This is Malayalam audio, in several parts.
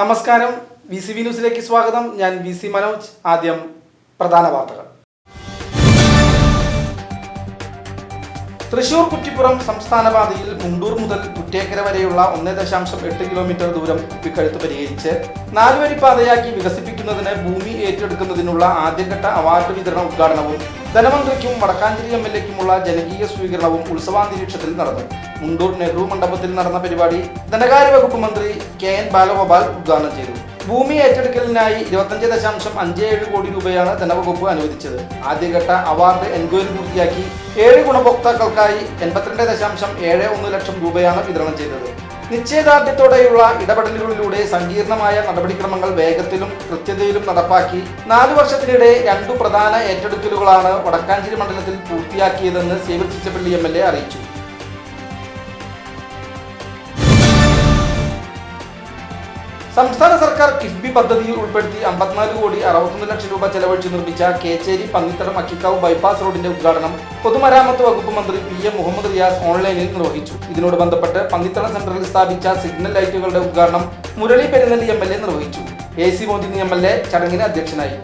നമസ്കാരം. വി സി വി ന്യൂസിലേക്ക് സ്വാഗതം. ഞാൻ വി സി മനോജ്. ആദ്യം പ്രധാന വാർത്തകൾ. തൃശൂർ കുറ്റിപ്പുറം സംസ്ഥാന പാതയിൽ മുതൽ കുറ്റേക്കര വരെയുള്ള ഒന്നേ ദശാംശം എട്ട് കിലോമീറ്റർ ദൂരം കുപ്പിക്കഴുത്ത് പരിഹരിച്ച് നാലുവരി പാതയാക്കി വികസിപ്പിക്കുന്നതിന് ഭൂമി ഏറ്റെടുക്കുന്നതിനുള്ള ആദ്യഘട്ട അവാർഡ് വിതരണ ഉദ്ഘാടനവും ധനമന്ത്രിക്കും വടക്കാഞ്ചേരി എം എൽ എക്കുമുള്ള ജനകീയ സ്വീകരണവും ഉത്സവാന്തരീക്ഷത്തിൽ നടന്നു. മുണ്ടൂർ നെഹ്റു മണ്ഡപത്തിൽ നടന്ന പരിപാടി ധനകാര്യ വകുപ്പ് മന്ത്രി കെ എൻ ബാലഗോപാൽ ഉദ്ഘാടനം ചെയ്തു. ഭൂമി ഏറ്റെടുക്കലിനായി ഇരുപത്തഞ്ച് ദശാംശം അഞ്ച് ഏഴ് കോടി രൂപയാണ് ധനവകുപ്പ് അനുവദിച്ചത്. ആദ്യഘട്ട അവാർഡ് എൻക്വയറി പൂർത്തിയാക്കി ഏഴ് ഗുണഭോക്താക്കൾക്കായി എൺപത്തിരണ്ട് ദശാംശം ഏഴ് ഒന്ന് ലക്ഷം രൂപയാണ് വിതരണം ചെയ്തത്. നിശ്ചയദാർഢ്യത്തോടെയുള്ള ഇടപെടലുകളിലൂടെ സങ്കീർണമായ നടപടിക്രമങ്ങൾ വേഗത്തിലും കൃത്യതയിലും നടപ്പാക്കി നാലു വർഷത്തിനിടെ രണ്ടു പ്രധാന ഏറ്റെടുക്കലുകളാണ് വടക്കാഞ്ചേരി മണ്ഡലത്തിൽ പൂർത്തിയാക്കിയതെന്ന് Xavier Chittilappilly M L A അറിയിച്ചു. സംസ്ഥാന സർക്കാർ കിഫ്ബി പദ്ധതിയിൽ ഉൾപ്പെടുത്തി അമ്പത്തിനാല് കോടി അറുപത്തൊന്ന് ലക്ഷം രൂപ ചെലവഴിച്ച് നിർമ്മിച്ച കേച്ചേരി പന്നിത്തടം അക്കിക്കാവ് ബൈപ്പാസ് റോഡിന്റെ ഉദ്ഘാടനം പൊതുമരാമത്ത് വകുപ്പ് മന്ത്രി പി എം മുഹമ്മദ് റിയാസ് ഓൺലൈനിൽ നിർവഹിച്ചു. ഇതിനോട് ബന്ധപ്പെട്ട് പന്നിത്തടം സെന്ററിൽ സ്ഥാപിച്ച സിഗ്നൽ ലൈറ്റുകളുടെ ഉദ്ഘാടനം Murali Perunelli M L A നിർവഹിച്ചു. A C Moideen M L A ചടങ്ങിന് അധ്യക്ഷനായി.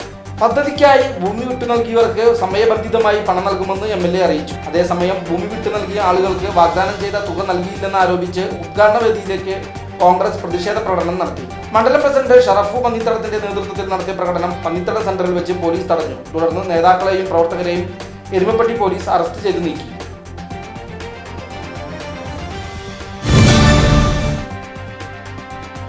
പദ്ധതിക്കായി ഭൂമി വിട്ടു നൽകിയവർക്ക് സമയബന്ധിതമായി പണം നൽകുമെന്ന് എം എൽ എ അറിയിച്ചു. അതേസമയം ഭൂമി വിട്ടു നൽകിയ ആളുകൾക്ക് വാഗ്ദാനം ചെയ്ത തുക നൽകിയില്ലെന്ന് ആരോപിച്ച് ഉദ്ഘാടന വേദിയിലേക്ക് കോൺഗ്രസ് പ്രതിഷേധ പ്രകടനം നടത്തി. മണ്ഡലം പ്രസിഡന്റ് ഷറഫു പന്നിത്തടത്തിന്റെ നേതൃത്വത്തിൽ നടത്തിയ പ്രകടനം പന്നിത്തട സെന്ററിൽ വെച്ച് പോലീസ് തടഞ്ഞു. തുടർന്ന് നേതാക്കളെയും പ്രവർത്തകരെയും എരുമപ്പെട്ടി പോലീസ് അറസ്റ്റ് ചെയ്തു നീക്കി.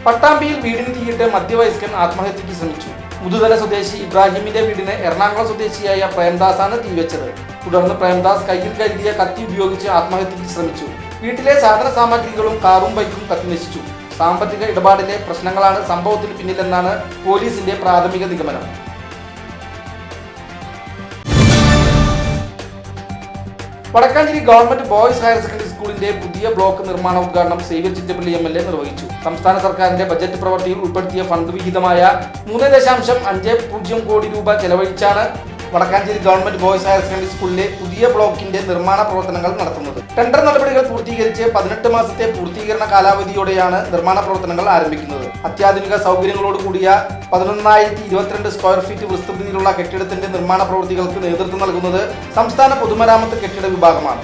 പട്ടാമ്പിയിൽ വീടിന് തീയിട്ട് മധ്യവയസ്കൻ ആത്മഹത്യയ്ക്ക് ശ്രമിച്ചു. മുതുതല സ്വദേശി ഇബ്രാഹിമിന്റെ വീടിന് എറണാകുളം സ്വദേശിയായ പ്രേംദാസാണ് തീവച്ചത്. തുടർന്ന് പ്രേംദാസ് കയ്യിൽ കരുതിയ കത്തി ഉപയോഗിച്ച് ആത്മഹത്യയ്ക്ക് ശ്രമിച്ചു. വീട്ടിലെ സാധന സാമഗ്രികളും കാറും ബൈക്കും കത്തിനശിച്ചു സാമ്പത്തിക ഇടപാടിലെ പ്രശ്നങ്ങളാണ് സംഭവത്തിന് പിന്നിലെന്നാണ് പോലീസിന്റെ പ്രാഥമിക നിഗമനം. Vadakkancherry government boys higher secondary സ്കൂളിന്റെ പുതിയ ബ്ലോക്ക് നിർമ്മാണ ഉദ്ഘാടനം Xavier Chittilappilly M L A നിർവഹിച്ചു. സംസ്ഥാന സർക്കാരിന്റെ ബജറ്റ് പ്രവൃത്തിയിൽ ഉൾപ്പെടുത്തിയ ഫണ്ട് വിഹിതമായ മൂന്ന് ദശാംശം അഞ്ച് പൂജ്യം കോടി രൂപ ചെലവഴിച്ചാണ് Vadakkancherry government boys higher secondary സ്കൂളിലെ പുതിയ ബ്ലോക്കിന്റെ നിർമ്മാണ പ്രവർത്തനങ്ങൾ നടത്തുന്നത്. ടെൻഡർ നടപടികൾ പൂർത്തീകരിച്ച് പതിനെട്ട് മാസത്തെ പൂർത്തീകരണ കാലാവധിയോടെയാണ് നിർമ്മാണ പ്രവർത്തനങ്ങൾ ആരംഭിക്കുന്നത്. അത്യാധുനിക സൗകര്യങ്ങളോട് കൂടിയ പതിനൊന്നായിരത്തി ഇരുപത്തിരണ്ട് സ്ക്വയർ ഫീറ്റ് വിസ്തൃതിയിലുള്ള കെട്ടിടത്തിന്റെ നിർമ്മാണ പ്രവൃത്തികൾക്ക് നേതൃത്വം നൽകുന്നത് സംസ്ഥാന പൊതുമരാമത്ത് കെട്ടിട വിഭാഗമാണ്.